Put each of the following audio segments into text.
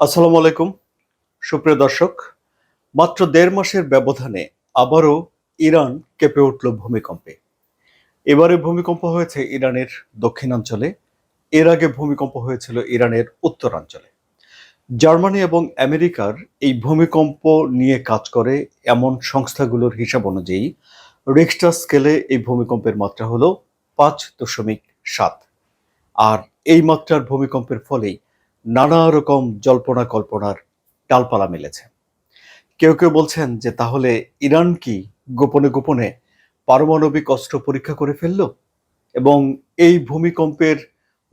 আসসালামু আলাইকুম। সুপ্রিয় দর্শক, মাত্র দেড় মাসের ব্যবধানে আবারও ইরান কেঁপে উঠল ভূমিকম্পে। এবারে ভূমিকম্প হয়েছে ইরানের দক্ষিণাঞ্চলে, এর আগে ভূমিকম্প হয়েছিল ইরানের উত্তরাঞ্চলে। জার্মানি এবং আমেরিকার এই ভূমিকম্প নিয়ে কাজ করে এমন সংস্থাগুলোর হিসাব অনুযায়ী রিক্সটার স্কেলে এই ভূমিকম্পের মাত্রা হলো পাঁচ দশমিক সাত। আর এই মাত্রার ভূমিকম্পের ফলেই নানা রকম জল্পনা কল্পনার ডালপালা মিলেছে। কেউ কেউ বলছেন যে, তাহলে ইরান কি গোপনে গোপনে পারমাণবিক অস্ত্র পরীক্ষা করে ফেলল? এবং এই ভূমিকম্পের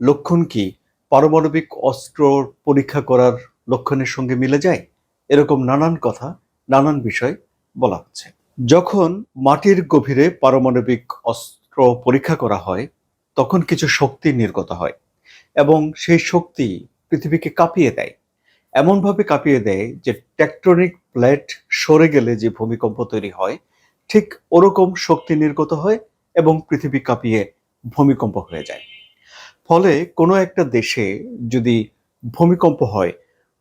লক্ষণ কি পারমাণবিক অস্ত্র পরীক্ষা করার লক্ষণের সঙ্গে মিলে যায়? এরকম নানান কথা, নানান বিষয় বলা হচ্ছে। যখন মাটির গভীরে পারমাণবিক অস্ত্র পরীক্ষা করা হয়, তখন কিছু শক্তি নির্গত হয় এবং সেই শক্তি পৃথিবীকে কাঁপিয়ে দেয়। এমনভাবে কাঁপিয়ে দেয় যে টেকট্রনিক প্লেট সরে গেলে যে ভূমিকম্প তৈরি হয়, ঠিক ওরকম শক্তি নির্গত হয় এবং পৃথিবী কাঁপিয়ে ভূমিকম্প হয়ে যায়। ফলে কোনো একটা দেশে যদি ভূমিকম্প হয়,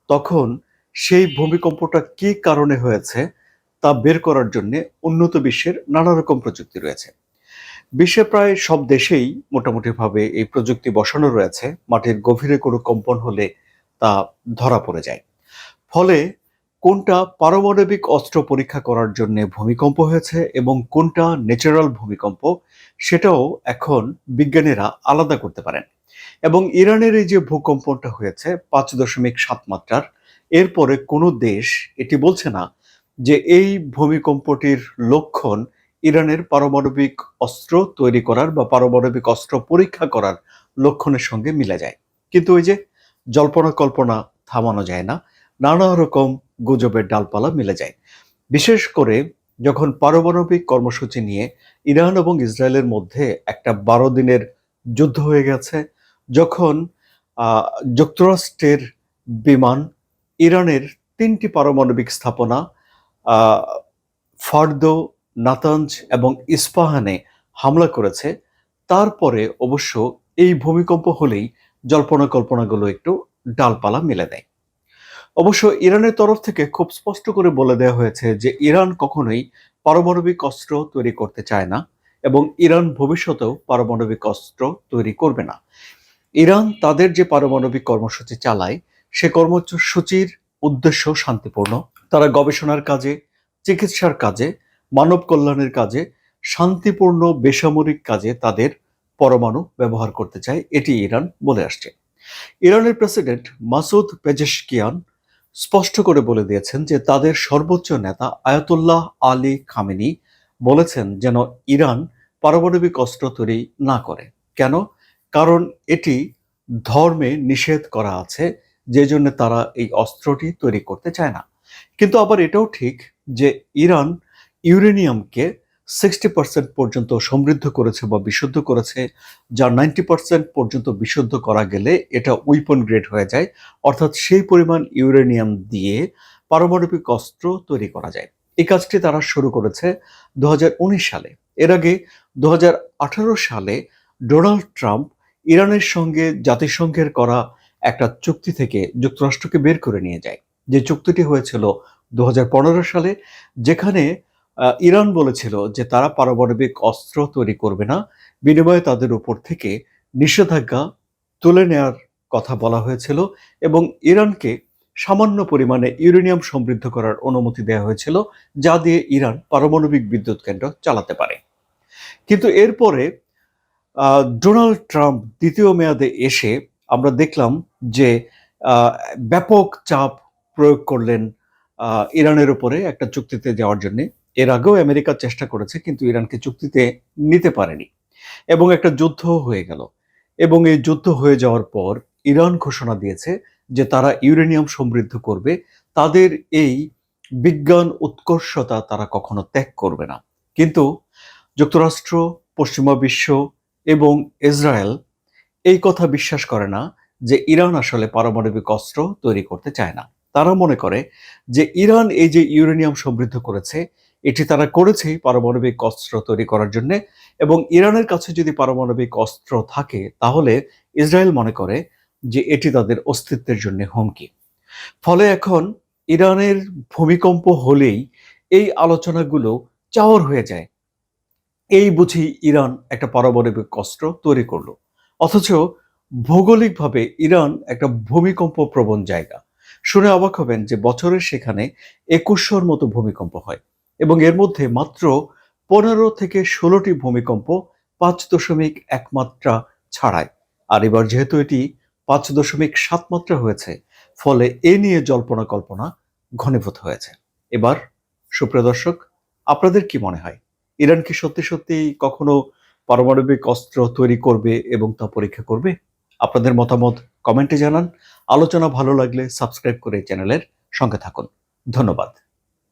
তখন সেই ভূমিকম্পটা কি কারণে হয়েছে তা বের করার জন্য উন্নত বিশ্বের নানা রকম প্রযুক্তি রয়েছে। বিশ্বে প্রায় সব দেশেই মোটামুটিভাবে এই প্রযুক্তি বসানো রয়েছে। মাটির গভীরে কোনো কম্পন হলে তা ধরা পড়ে যায়। ফলে কোনটা পারমাণবিক অস্ত্র পরীক্ষা করার জন্য ভূমিকম্প হয়েছে এবং কোনটা ন্যাচারাল ভূমিকম্প, সেটাও এখন বিজ্ঞানীরা আলাদা করতে পারেন। এবং ইরানের এই যে ভূকম্পনটা হয়েছে পাঁচ দশমিক সাত মাত্রার, এরপরে কোনো দেশ এটি বলছে না যে এই ভূমিকম্পটির লক্ষণ ইরানের পারমাণবিক অস্ত্র তৈরি করার বা পারমাণবিক অস্ত্র পরীক্ষা করার লক্ষণের সঙ্গে মিলে যায়। কিন্তু ওই যে জল্পনা কল্পনা থামানো যায় না, নানা রকম গুজবের ডালপালা মিলে যায়। বিশেষ করে যখন পারমাণবিক কর্মসূচি নিয়ে ইরান এবং ইসরায়েলের মধ্যে একটা বারো দিনের যুদ্ধ হয়ে গেছে, যখন যুক্তরাষ্ট্রের বিমান ইরানের তিনটি পারমাণবিক স্থাপনা ফার্দো নাতাঞ্জ এবং ইস্পাহানে হামলা করেছে। তারপরে অবশ্য এই ভূমিকম্প হলেই জল্পনা কল্পনাগুলো একটু ডালপালা মেলে দেয় অবশ্য ইরানের তরফ থেকে খুব স্পষ্ট করে বলে দেওয়া হয়েছে যে ইরান কখনোই পারমাণবিক অস্ত্র তৈরি করতে চায় না এবং ইরান ভবিষ্যতেও পারমাণবিক অস্ত্র তৈরি করবে না। ইরান তাদের যে পারমাণবিক কর্মসূচি চালায়, সে কর্মসূচির উদ্দেশ্য শান্তিপূর্ণ। তারা গবেষণার কাজে, চিকিৎসার কাজে মানব কল্যাণের কাজে, শান্তিপূর্ণ, বেসামরিক কাজে তাদের পরমাণু ব্যবহার করতে চায়, এটি ইরান বলে আসছে। ইরানের প্রেসিডেন্ট মাসুদ পেজেশকিয়ান স্পষ্ট করে বলে দিয়েছেন যে তাদের সর্বোচ্চ নেতা আয়াতুল্লাহ আলী খামেনি বলেছেন যেন ইরান পারমাণবিক অস্ত্র তৈরি না করে। কেন? কারণ এটি ধর্মে নিষেধ করা আছে, যে জন্য তারা এই অস্ত্রটি তৈরি করতে চায় না। কিন্তু আবার এটাও ঠিক যে ইরান ইউরেনিয়ামকে সিক্সটি পার্সেন্ট পর্যন্ত সমৃদ্ধ করেছে বা বিশুদ্ধ করেছে, যা নাইনটি পার্সেন্ট পর্যন্ত বিশুদ্ধ করা গেলে এটা উইপন গ্রেড হয়ে যায়, অর্থাৎ সেই পরিমাণ ইউরেনিয়াম দিয়ে পারমাণবিক অস্ত্র তৈরি করা যায়। এই কাজটি তারা শুরু করেছে দু হাজার উনিশ সালে। এর আগে দু হাজার আঠারো সালে ডোনাল্ড ট্রাম্প ইরানের সঙ্গে জাতিসংঘের করা একটা চুক্তি থেকে যুক্তরাষ্ট্রকে বের করে নিয়ে যায়। যে চুক্তিটি হয়েছিল দু হাজার পনেরো সালে, যেখানে ইরান বলেছিল যে তারা পারমাণবিক অস্ত্র তৈরি করবে না। বিনিময়ে তাদের উপর থেকে নিষেধাজ্ঞা তুলে নেওয়ার কথা বলা হয়েছিল এবং ইরানকে সামান্য পরিমাণে ইউরেনিয়াম সমৃদ্ধ করার অনুমতি দেওয়া হয়েছিল, যা দিয়ে ইরান পারমাণবিক বিদ্যুৎ কেন্দ্র চালাতে পারে। কিন্তু এরপরে ডোনাল্ড ট্রাম্প দ্বিতীয় মেয়াদে এসে আমরা দেখলাম যে ব্যাপক চাপ প্রয়োগ করলেন ইরানের উপরে একটা চুক্তিতে যাওয়ার জন্য। এর আগেও আমেরিকা চেষ্টা করেছে, কিন্তু ইরানকে চুক্তিতে নিতে পারেনি। এবং একটা যুদ্ধ হয়ে গেল। এবং এই যুদ্ধ হয়ে যাওয়ার পর ইরান ঘোষণা দিয়েছে যে তারা ইউরেনিয়াম সমৃদ্ধ করবে। তাদের এই বিজ্ঞান উৎকর্ষতা তারা কখনো ত্যাগ করবে না। কিন্তু যুক্তরাষ্ট্র, পশ্চিমা বিশ্ব এবং ইসরায়েল এই কথা বিশ্বাস করে না যে ইরান আসলে পারমাণবিক অস্ত্র তৈরি করতে চায় না। তারা মনে করে যে ইরান এই যে ইউরেনিয়াম সমৃদ্ধ করেছে এটি তারা করেছে পারমাণবিক অস্ত্র তৈরি করার জন্য এবং ইরানের কাছে যদি পারমাণবিক অস্ত্র থাকে, তাহলে ইসরায়েল মনে করে যে এটি তাদের অস্তিত্বের জন্য হুমকি। ফলে এখন ইরানের ভূমিকম্প হলেই এই আলোচনাগুলো চাওয়ার হয়ে যায়। এই বুঝি ইরান একটা পারমাণবিক অস্ত্র তৈরি করল। অথচ ভৌগোলিকভাবে ইরান একটা ভূমিকম্প প্রবণ জায়গা। শুনে অবাক হবেন যে বছরের সেখানে একুশশোর মতো ভূমিকম্প হয়। এবং এর মধ্যে মাত্র পনেরো থেকে ষোলোটি ভূমিকম্প পাঁচ দশমিক এক মাত্রা ছাড়ায়। আর এবার যেহেতু এটি পাঁচ দশমিক সাত মাত্রা হয়েছে, ফলে এ নিয়ে জল্পনা কল্পনা ঘনীভূত হয়েছে। এবার, সুপ্রিয় দর্শক, আপনাদের কি মনে হয়? ইরান কি সত্যি সত্যি কখনো পারমাণবিক অস্ত্র তৈরি করবে এবং তা পরীক্ষা করবে? আপনাদের মতামত কমেন্টে জানান। আলোচনা ভালো লাগলে সাবস্ক্রাইব করে চ্যানেলের সঙ্গে থাকুন। ধন্যবাদ।